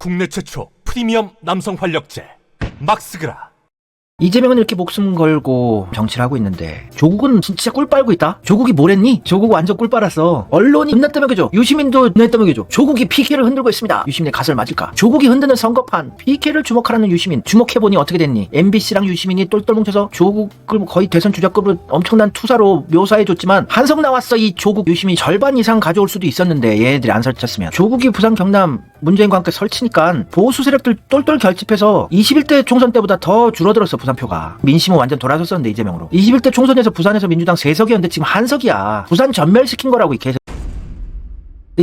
국내 최초 프리미엄 남성 활력제 막스그라 이재명은 이렇게 목숨 걸고 정치를 하고 있는데 조국은 진짜 꿀 빨고 있다? 조국이 뭘 했니? 조국 완전 꿀 빨았어. 언론이 혼났다며 그죠? 유시민도 혼냈다며 그죠? 조국이 PK를 흔들고 있습니다. 유시민의 가설 맞을까? 조국이 흔드는 선거판 PK를 주목하라는 유시민 주목해보니 어떻게 됐니? MBC랑 유시민이 똘똘 뭉쳐서 조국을 거의 대선 주자급으로 엄청난 투사로 묘사해줬지만 한석 나왔어 이 조국 유시민 절반 이상 가져올 수도 있었는데 얘네들이 안 설쳤으면 조국이 부산 경남 문재인과 함께 설치니까 보수 세력들 똘똘 결집해서 21대 총선 때보다 더 줄어들었어 부산표가. 민심은 완전 돌아섰었는데 이재명으로. 21대 총선에서 부산에서 민주당 3석이었는데 지금 한석이야. 부산 전멸시킨 거라고 이 개새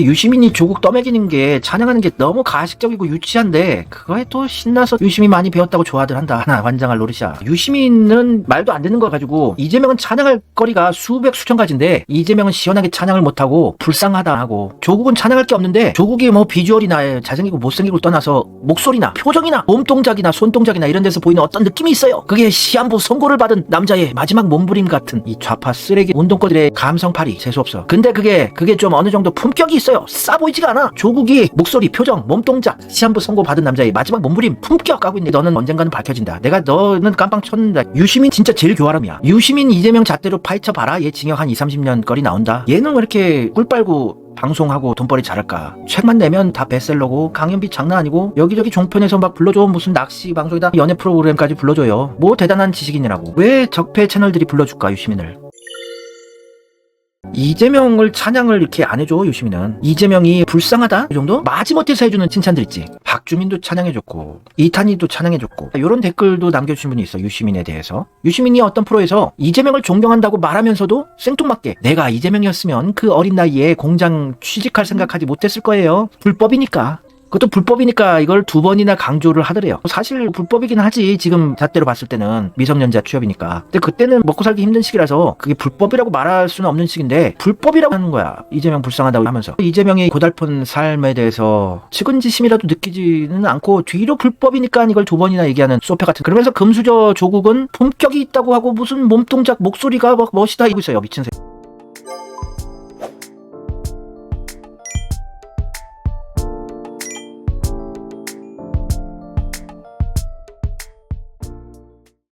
유시민이 조국 떠먹이는 게 찬양하는 게 너무 가식적이고 유치한데 그거에 또 신나서 유시민 많이 배웠다고 좋아들 한다. 하나 환장할 노릇이야. 유시민은 말도 안 되는 거 가지고 이재명은 찬양할 거리가 수백 수천 가지인데 이재명은 시원하게 찬양을 못하고 불쌍하다 하고 조국은 찬양할 게 없는데 조국이 뭐 비주얼이나 잘생기고 못생기고 떠나서 목소리나 표정이나 몸 동작이나 손 동작이나 이런 데서 보이는 어떤 느낌이 있어요. 그게 시한부 선고를 받은 남자의 마지막 몸부림 같은 이 좌파 쓰레기 운동권들의 감성팔이 재수없어. 근데 그게 그게 좀 어느 정도 품격이 있어 요. 싸 보이지가 않아. 조국이 목소리 표정 몸동작. 시한부 선고 받은 남자의 마지막 몸부림 품격 하고 있는데 너는 언젠가는 밝혀진다. 내가 너는 깜빵 쳤는다 유시민 진짜 제일 교활함이야. 유시민 이재명 잣대로 파헤쳐 봐라. 얘 징역 한 2, 30년 거리 나온다. 얘는 왜 이렇게 꿀 빨고 방송하고 돈벌이 잘할까? 책만 내면 다 베스트셀러고 강연비 장난 아니고 여기저기 종편에서 막 불러줘. 무슨 낚시 방송이다. 연애 프로그램까지 불러줘요. 뭐 대단한 지식인이라고. 왜 적폐 채널들이 불러줄까 유시민을 이재명을 찬양을 이렇게 안 해줘 유시민은? 이재명이 불쌍하다? 이 정도? 마지못해서 해주는 칭찬들 있지. 박주민도 찬양해줬고 이탄희도 찬양해줬고 이런 댓글도 남겨주신 분이 있어 유시민에 대해서. 유시민이 어떤 프로에서 이재명을 존경한다고 말하면서도 생뚱맞게 내가 이재명이었으면 그 어린 나이에 공장 취직할 생각하지 못했을 거예요. 불법이니까 그것도 불법이니까 이걸 두 번이나 강조를 하더래요. 사실 불법이긴 하지. 지금 잣대로 봤을 때는 미성년자 취업이니까. 근데 그때는 먹고 살기 힘든 시기라서 그게 불법이라고 말할 수는 없는 시기인데 불법이라고 하는 거야. 이재명 불쌍하다고 하면서. 이재명이 고달픈 삶에 대해서 측은지심이라도 느끼지는 않고 뒤로 불법이니까 이걸 두 번이나 얘기하는 소페 같은. 그러면서 금수저 조국은 품격이 있다고 하고 무슨 몸동작 목소리가 막 멋이다 이고 있어요. 미친 새.